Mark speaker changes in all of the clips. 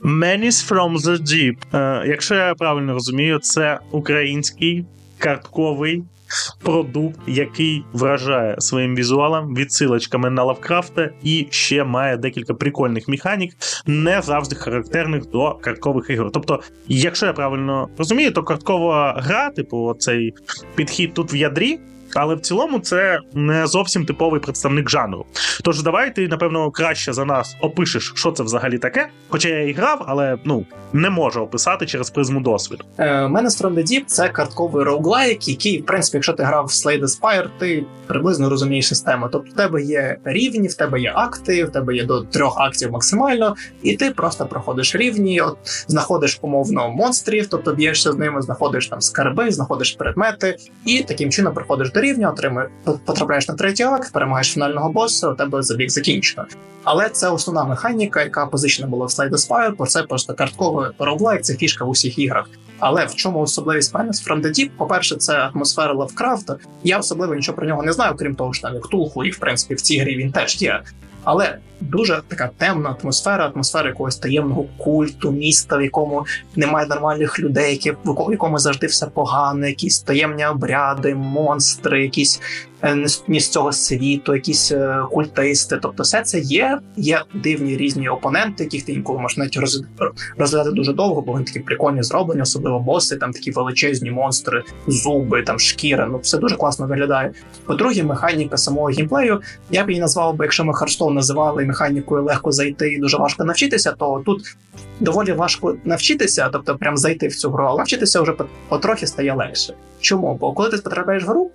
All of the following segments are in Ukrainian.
Speaker 1: Menace from the Deep. Е, якщо я правильно розумію, це український картковий продукт, який вражає своїм візуалом, відсилочками на Лавкрафта, і ще має декілька прикольних механік, не завжди характерних до карткових ігор. Тобто, якщо я правильно розумію, то карткова гра, типу, цей підхід тут в ядрі. Але в цілому це не зовсім типовий представник жанру. Тож давай ти, напевно, краще за нас опишеш, що це взагалі таке. Хоча я і грав, але ну не можу описати через призму досвіду.
Speaker 2: Е, У мене From the Deep — це картковий роуглайк, який, в принципі, якщо ти грав в Slay the Spire, ти приблизно розумієш систему. Тобто, в тебе є рівні, в тебе є акти, в тебе є до трьох актів максимально, і ти просто проходиш рівні, от знаходиш умовно монстрів, тобто б'єшся з ними, знаходиш там скарби, знаходиш предмети, і таким чином приходиш до рівня, отримуєш, потрапляєш на третій акт, перемагаєш фінального боса, у тебе забіг закінчено. Але це основна механіка, яка позичена була в Slay the Spire, бо це просто картковий роблайк, це фішка в усіх іграх. Але в чому особливість Menace from the Deep? По-перше, це атмосфера Лавкрафта. Я особливо нічого про нього не знаю, крім того, що там як Тулху, і в принципі в цій грі він теж є. Але дуже така темна атмосфера, атмосфера якогось таємного культу, міста, в якому немає нормальних людей, які в якому завжди все погано, якісь таємні обряди, монстри, якісь не з- цього світу, якісь е, культисти. Тобто, все це є. Є дивні різні опоненти, яких ти інколи можеш навіть роз- розглядати дуже довго, бо вони такі прикольні зроблені, особливо боси, там такі величезні монстри, зуби, там шкіра. Ну все дуже класно виглядає. По-друге, механіка самого геймплею. Я б її назвав би, якщо ми Харстон називали механікою легко зайти і дуже важко навчитися, то тут доволі важко навчитися, тобто прям зайти в цю гру, але навчитися вже потрохи стає легше. Чому? Бо коли ти потрапляєш в гру,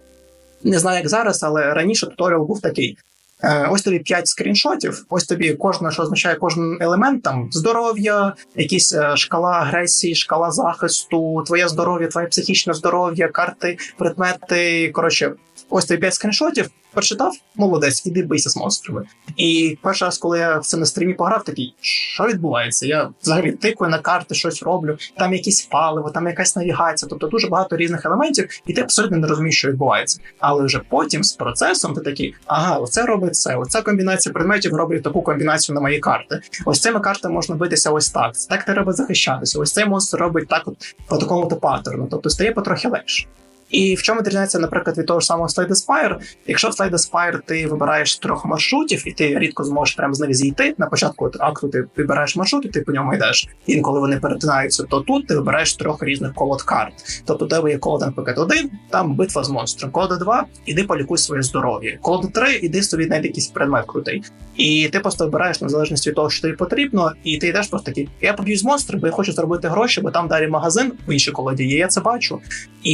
Speaker 2: не знаю як зараз, але раніше туторіал був такий. Е, Ось тобі 5 скріншотів. Ось тобі кожне, що означає кожен елемент, там здоров'я, якісь е, шкала агресії, шкала захисту, твоє здоров'я, твоє психічне здоров'я, карти, предмети. Коротше, ось тобі 5 скріншотів. Прочитав, молодець, іди бийся з монстрами. І перший раз, коли я в це на стрімі пограв, такий, що відбувається? Я взагалі тикаю на карти, щось роблю, там якісь паливо, там якась навігація, тобто дуже багато різних елементів, і ти абсолютно не розумієш, що відбувається. Але вже потім з процесом ти такий, ага, оце робить це, оця комбінація предметів робить таку комбінацію на мої карти. Ось цими картами можна битися ось так. Так треба захищатися. Ось цей монстр робить так, от по такому то паттерну. Тобто стає потрохи легше. І в чому відрізняється, наприклад, від того ж самого Slay the Spire, Якщо в Slay the Spire ти вибираєш трьох маршрутів, і ти рідко зможеш прямо з них зійти. На початку акту ти вибираєш маршрут, і ти по ньому йдеш. Інколи вони перетинаються, то тут ти вибираєш трьох різних колод карт. Тобто, у тебе є колода, наприклад, один, там битва з монстром. Колода 2, іди полікуй своє здоров'я. Колода 3, іди собі знайди якийсь предмет крутий. І ти просто вибираєш на залежності від того, що тобі потрібно, і ти йдеш просто такий. Я поб'ю з монстром, бо я хочу заробити гроші, бо там далі магазин в іншій колоді є. Я це бачу. І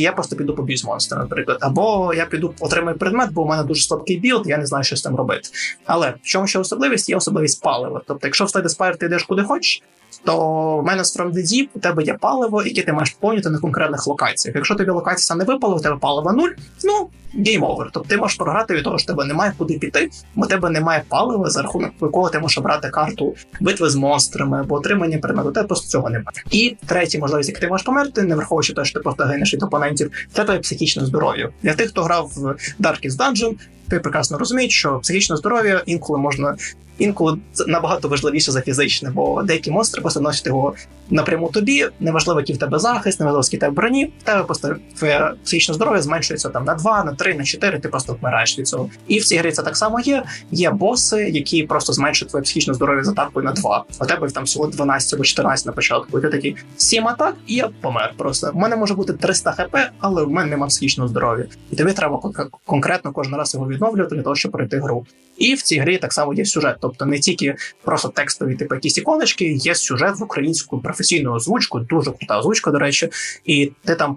Speaker 2: я просто піду поб'юсь монстра, наприклад. Або я піду отримаю предмет, бо у мене дуже слабкий білд, я не знаю, що з цим робити. Але в чому ще особливість? Є особливість палива. Тобто, якщо в Slade Spire ти йдеш куди хочеш, то в мене Deep у тебе є паливо, яке ти маєш повністю на конкретних локаціях. Якщо тобі локація не випала, у тебе паливо нуль, ну гейм овер. Тобто ти можеш програти від того, що тебе немає куди піти, бо тебе немає палива, за рахунок якого ти можеш обрати карту битви з монстрами або отримання предмету. Тебе просто цього немає. І третя можливість, як ти можеш померти, не враховуючи те, що ти просто гинеш від опонентів, це твоє психічне здоров'я. Для тих, хто грав в Darkest Dungeon, ти прекрасно розумієш, що психічне здоров'я інколи можна. Інколи це набагато важливіше за фізичне, бо деякі монстри просто носять його напряму тобі. Неважливо, який в тебе захист, неважливо, який в тебе броні, в тебе просто твоє психічне здоров'я зменшується там на 2, на 3, на 4, ти просто вмираєш від цього. І в цій грі це так само є. Є боси, які просто зменшують твоє психічне здоров'я за атакою на 2. У тебе там всього 12 або 14 на початку. І ти такий 7 атак, і я помер просто. У мене може бути 300 хп, але в мене немає психічного здоров'я. І тобі треба конкретно кожен раз його відновлювати для того, щоб пройти гру. І в цій грі так само є сюжет, тобто не тільки просто текстові, типу якісь іконочки, є сюжет в українську професійну озвучку, дуже крута озвучка, до речі, і ти там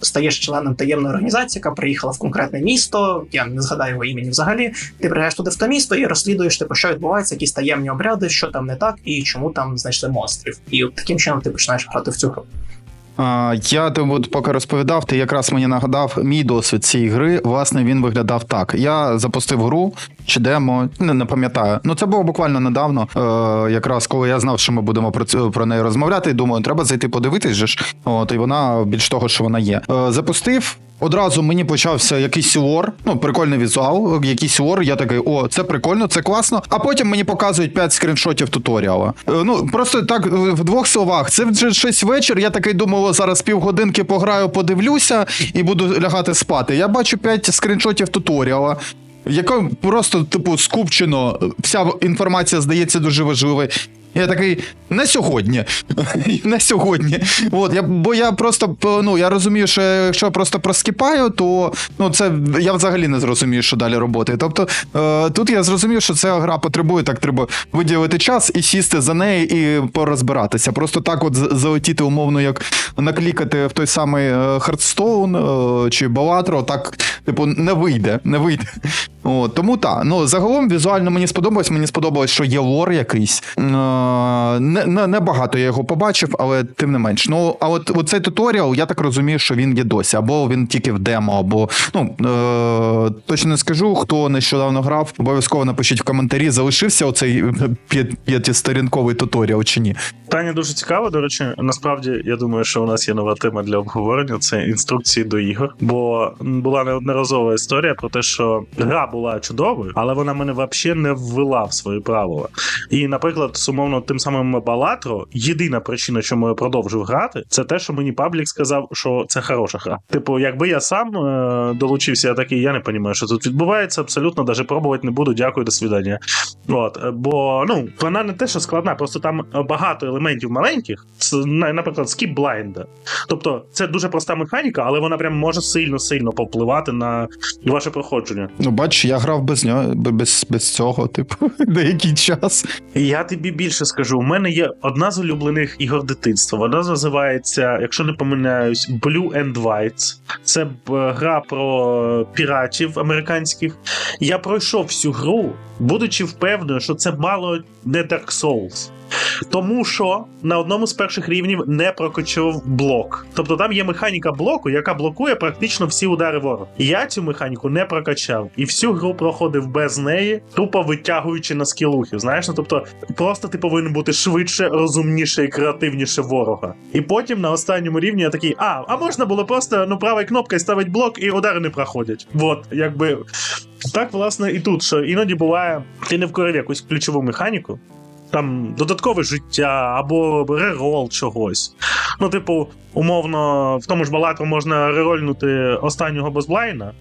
Speaker 2: стаєш членом таємної організації, яка приїхала в конкретне місто. Я не згадаю його імені взагалі. Ти приїжджаєш туди в те місто і розслідуєш, типу, що відбувається, якісь таємні обряди, що там не так, і чому там знайшли монстрів. І таким чином ти починаєш грати в цю гру.
Speaker 3: Я от поки розповідав, ти якраз мені нагадав мій досвід цієї гри. Власне, він виглядав так. Я запустив гру чи демо, не, не пам'ятаю. Ну це було буквально недавно. Е, якраз коли я знав, що ми будемо про цю про неї розмовляти, і думаю, треба зайти подивитись же ж. От і вона більш того, що вона є. Е, запустив. Одразу мені почався якийсь лор, ну прикольний візуал, якийсь лор. Я такий, о, це прикольно, це класно. А потім мені показують 5 скріншотів туторіала. Е, Ну просто так е, в двох словах. Це вже щось вечір. Я такий думав, о, зараз півгодинки пограю, подивлюся і буду лягати спати. Я бачу 5 скріншотів туторіала. Якому просто, типу, скупчено вся інформація здається дуже важливою. Я такий не сьогодні. не сьогодні. От, я, бо я просто ну, я розумію, що якщо я просто проскіпаю, то ну, це я взагалі не зрозумію, що далі робити. Тобто е, тут я зрозумів, що ця гра потребує так, треба виділити час і сісти за нею і порозбиратися. Просто так, от залетіти, умовно, як наклікати в той самий Хардстоун чи Балатро, так, типу, не вийде. Не вийде. От, тому так. Ну, загалом візуально мені сподобалось. Мені сподобалось, що є лор якийсь. Е, Не, не, не я його побачив, але тим не менш. Ну, а от, цей туторіал, я так розумію, що він є досі, або він тільки в демо, або ну е, точно не скажу, хто нещодавно грав. Обов'язково напишіть в коментарі, залишився оцей п'ят- п'ятисторінковий туторіал чи ні.
Speaker 1: Питання дуже цікаве. До речі, насправді я думаю, що у нас є нова тема для обговорення. Це інструкції до ігор. Бо була неодноразова історія про те, що гра була чудовою, але вона мене взагалі не ввела в свої правила. І, наприклад, сумовно, тим самим Балатро, єдина причина, чому я продовжив грати, це те, що мені паблік сказав, що це хороша гра. Типу, якби я сам е, долучився, я такий, я не розумію, що тут відбувається. Абсолютно навіть пробувати не буду. Дякую, до свидання. От, бо ну вона не те, що складна, просто там багато елементів маленьких, наприклад, скіп блайнда. Тобто, це дуже проста механіка, але вона прям може сильно-сильно повпливати на ваше проходження.
Speaker 3: Ну, бач, я грав без нього, без, без цього, типу, деякий час.
Speaker 1: Я тобі більше скажу. У мене є одна з улюблених ігор дитинства. Вона називається, якщо не помиляюсь, Blue and White. Це е, гра про піратів американських. Я пройшов всю гру, будучи впевнений, що це мало не Dark Souls. Тому що на одному з перших рівнів не прокачав блок. Тобто там є механіка блоку, яка блокує практично всі удари ворога. Я цю механіку не прокачав і всю гру проходив без неї, тупо витягуючи на скілухи. Знаєш, ну тобто просто ти повинен бути швидше, розумніше і креативніше ворога. І потім на останньому рівні я такий: а, а можна було просто ну правою кнопкою ставити блок, і удари не проходять. Вот, якби. Так, власне, і тут, що іноді буває, ти не вкорив якусь ключову механіку, там додаткове життя або рерол чогось. Ну, типу, умовно, в тому ж балатру можна рерольнути останнього босблайна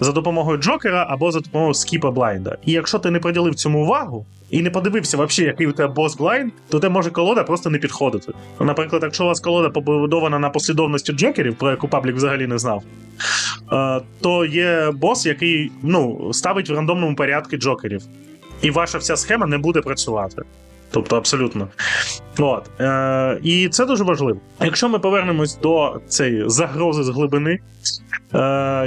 Speaker 1: за допомогою Джокера або за допомогою скіпа блайнда. І якщо ти не приділив цьому увагу і не подивився, вообще, який у тебе бос блайнд, то те може колода просто не підходити. Наприклад, якщо у вас колода побудована на послідовності джокерів, про яку паблік взагалі не знав, е, то є бос, який ну, ставить в рандомному порядку джокерів. І ваша вся схема не буде працювати. Тобто абсолютно. От. Е, і це дуже важливо. Якщо ми повернемось до цієї загрози з глибини, е,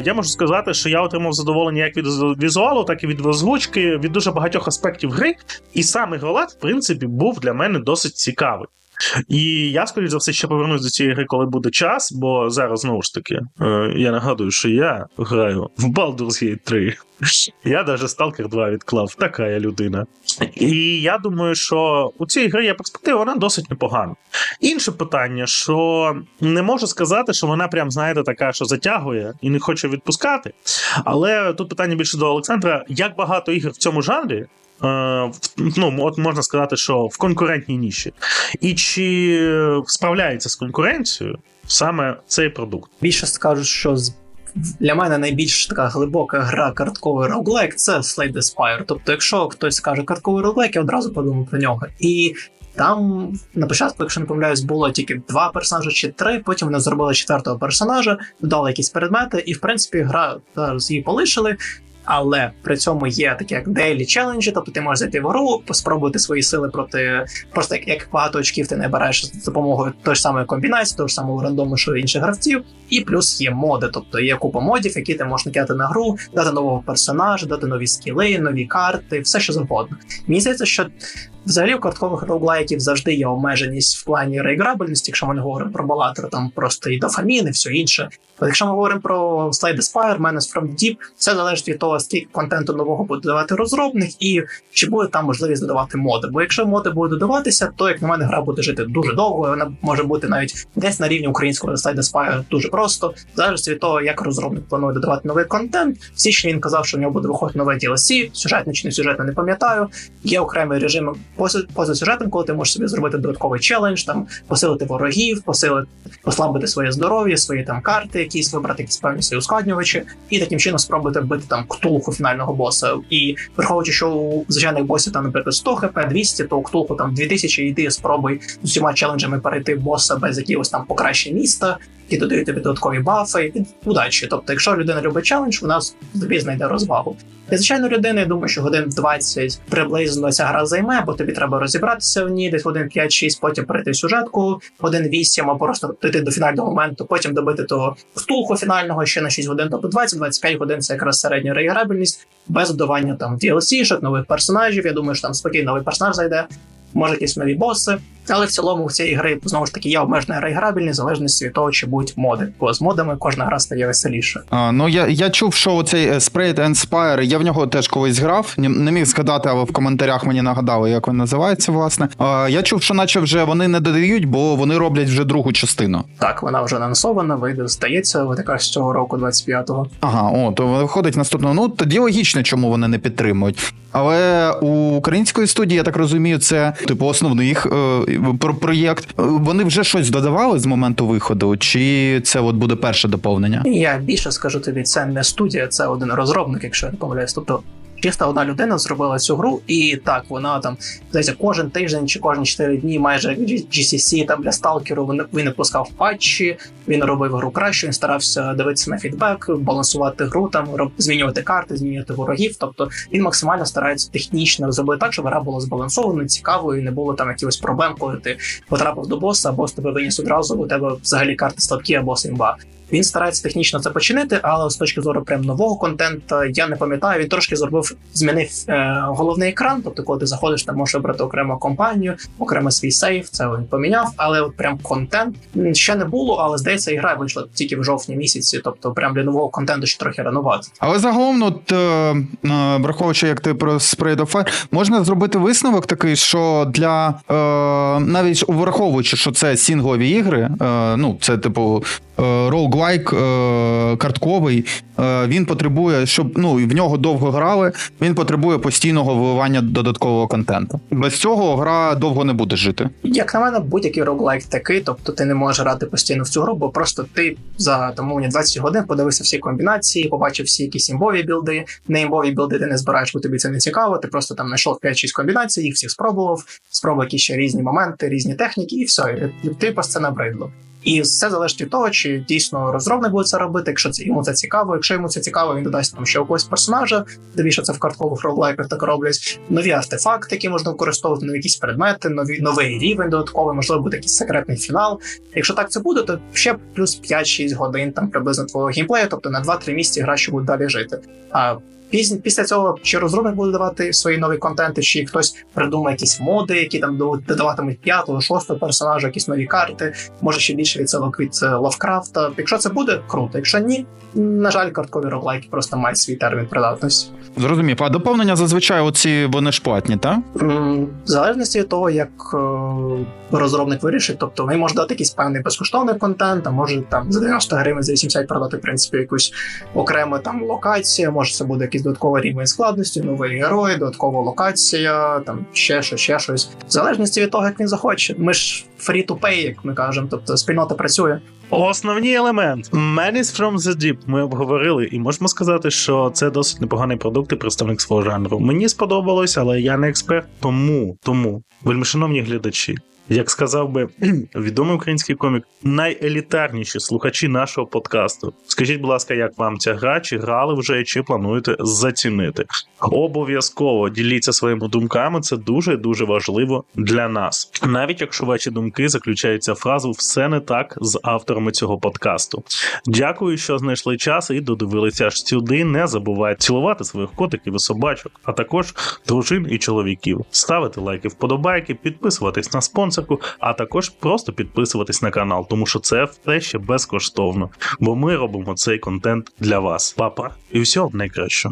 Speaker 1: я можу сказати, що я отримав задоволення як від візуалу, так і від озвучки, від дуже багатьох аспектів гри. І саме ігролад, в принципі, був для мене досить цікавий. І я, скоріш за все, ще повернусь до цієї гри, коли буде час, бо зараз знову ж таки е, я нагадую, що я граю в Baldur's Gate 3. Я навіть Stalker 2 відклав, така я людина. І я думаю, що у цій грі є перспектива, вона досить непогана. Інше питання, що не можу сказати, що вона прям, знаєте, така, що затягує і не хоче відпускати. Але тут питання більше до Олександра: як багато ігор в цьому жанрі? Е, Ну, от можна сказати, що в конкурентній ніші. І чи справляється з конкуренцією саме цей продукт?
Speaker 2: Більше скажу, що з- для мене найбільш така глибока гра картковий роглайк це Slay the Spire. Тобто, якщо хтось скаже картковий роглайк, я одразу подумав про нього. І там на початку, якщо не помиляюсь, було тільки два персонажі чи три. Потім вони зробили четвертого персонажа, додали якісь предмети, і в принципі гра зараз її полишили. Але при цьому є такі як дейлі челенджі, тобто ти можеш зайти в гру, спробувати свої сили проти просто як, як багато очків ти не береш з допомогою той ж самої комбінації, того ж самого рандому, що інших гравців. І плюс є моди, тобто є купа модів, які ти можеш накидати на гру, дати нового персонажа, дати нові скіли, нові карти, все що завгодно. Мені здається, що взагалі у карткових роуглайків завжди є обмеженість в плані реіграбельності, якщо ми не говоримо про балатор, там просто і дофамін, і все інше. От якщо ми говоримо про Slay the Spire, Menace from the Deep, все залежить від того, скільки контенту нового буде додавати розробник, і чи буде там можливість додавати моди. Бо якщо моди будуть додаватися, то як на мене гра буде жити дуже довго. Вона може бути навіть десь на рівні українського Slide Spire дуже просто. В залежності від того, як розробник планує додавати новий контент. В січні він казав, що в нього буде виходити нове DLC, сюжетне чи не сюжетне, не пам'ятаю. Є окремий режим поза, сюжетом, коли ти можеш собі зробити додатковий челендж, там посилити ворогів, посилити, послабити своє здоров'я, свої там карти, якісь вибрати якісь певні свої ускладнювачі, і таким чином спробувати вбити там ктулху фінального боса. І враховуючи, що у звичайних босів там, наприклад, 100 хп, 200, то у ктулху там 2000, йди спробуй з усіма челенджами перейти боса без якогось там покращення міста, додають тобі додаткові бафи, і удачі. Тобто, якщо людина любить челендж, вона тобі знайде розвагу. Для звичайної людини, я думаю, що годин 20 приблизно ця гра займе, бо тобі треба розібратися в ній, десь годин 5-6, потім перейти сюжетку, годин 8, або просто дійти до фінального моменту, потім добити того втулку фінального ще на 6 годин, тобто 20-25 годин це якраз середня реіграбельність, без додавання там DLC-шок, нових персонажів. Я думаю, що там спокійно новий персонаж зайде. Може, якісь нові боси, але в цілому в цій гри знову ж таки є обмежена реіграбельність в залежності від того, чи будуть моди. Бо з модами кожна гра стає веселіше.
Speaker 3: А, ну я, я чув, що оцей е, Sprayed and Spire, я в нього теж колись грав. Не, міг згадати, але в коментарях мені нагадали, як він називається, власне. А, я чув, що наче вже вони не додають, бо вони роблять вже другу частину.
Speaker 2: Так, вона вже анонсована, вийде, здається, от якраз цього року, 25-го.
Speaker 3: Ага, о, то виходить наступного. Ну тоді логічно, чому вони не підтримують. Але у української студії, я так розумію, це типу основний їх е, про- проєкт. Вони вже щось додавали з моменту виходу, чи це от буде перше доповнення?
Speaker 2: Я більше скажу тобі, це не студія, це один розробник, якщо я не помиляюсь. Тобто чисто одна людина зробила цю гру, і так вона там здається, кожен тиждень чи кожні 4 дні, майже GCC там для сталкеру він, він випускав патчі, він робив гру краще, він старався дивитися на фідбек, балансувати гру, там роб- змінювати карти, змінювати ворогів. Тобто він максимально старається технічно зробити так, щоб гра була збалансованою, цікавою, і не було там якихось проблем, коли ти потрапив до боса, а бос тебе виніс одразу, у тебе взагалі карти слабкі або симба. Він старається технічно це починити, але з точки зору прям нового контенту, я не пам'ятаю. Він трошки зробив, змінив е, головний екран. Тобто, коли ти заходиш, там можеш обрати окрему компанію, окремо свій сейф. Це він поміняв. Але от прям контент ще не було. Але здається, ігра вийшла тільки в жовтні місяці. Тобто, прям для нового контенту ще трохи ранувати.
Speaker 3: Але загалом, от, е, е, враховуючи, як ти про Fire, можна зробити висновок такий, що для е, навіть враховуючи, що це сінглові ігри, е, ну це типу. е, Роуглайк е, картковий, е, він потребує, щоб ну в нього довго грали. Він потребує постійного виливання додаткового контенту. Без цього гра довго не буде жити.
Speaker 2: Як на мене, будь-який роглайк такий, тобто ти не можеш грати постійно в цю гру, бо просто ти за мовні 20 годин подивився всі комбінації, побачив всі якісь імбові білди. Не імбові білди ти не збираєш, бо тобі це не цікаво. Ти просто там знайшов 5-6 комбінацій, їх всіх спробував, спробував якісь ще різні моменти, різні техніки, і все. І ти по це набридло. І все залежить від того, чи дійсно розробник буде це робити. Якщо це йому це цікаво, якщо йому це цікаво, він додасть там ще якогось персонажа. Дивіться, це в карткових роглайках так роблять. Нові артефакти, які можна використовувати, нові якісь предмети, нові новий рівень додатковий, можливо, буде якийсь секретний фінал. Якщо так це буде, то ще плюс 5-6 годин там приблизно твого геймплею, тобто на 2-3 місяці гра ще буде далі жити. А після цього чи розробник буде давати свої нові контенти, чи хтось придумає якісь моди, які там до- додаватимуть п'ятого, шостого персонажа, якісь нові карти, може ще більше відсилок від е, Лавкрафта. Якщо це буде, круто. Якщо ні, на жаль, карткові роглайки просто мають свій термін придатності.
Speaker 3: Зрозумів. А доповнення зазвичай оці вони ж платні, так?
Speaker 2: В залежності від того, як е, розробник вирішить, тобто він може дати якийсь певний безкоштовний контент, а може там за 90 гривень за 80 продати в принципі якусь окрему там локацію, може це буде якийсь додатковий рівень складності, новий герой, додаткова локація, там ще щось, ще щось. В залежності від того, як він захоче. Ми ж free to pay, як ми кажемо, тобто спільнота працює.
Speaker 1: Основний елемент Menace from the Deep ми обговорили, і можемо сказати, що це досить непоганий продукт і представник свого жанру. Мені сподобалось, але я не експерт. Тому, тому, вельмишановні глядачі, як сказав би відомий український комік, найелітарніші слухачі нашого подкасту. Скажіть, будь ласка, як вам ця гра? Чи грали вже, чи плануєте зацінити? Обов'язково діліться своїми думками. Це дуже дуже важливо для нас. Навіть якщо ваші думки заключаються фразу все не так з авторами цього подкасту. Дякую, що знайшли час і додивилися аж сюди. Не забувайте цілувати своїх котиків і собачок, а також дружин і чоловіків. Ставити лайки, вподобайки, підписуватись на спонсорку, а також просто підписуватись на канал, тому що це все ще безкоштовно. Бо ми робимо цей контент для вас. Папа, і всього найкращого.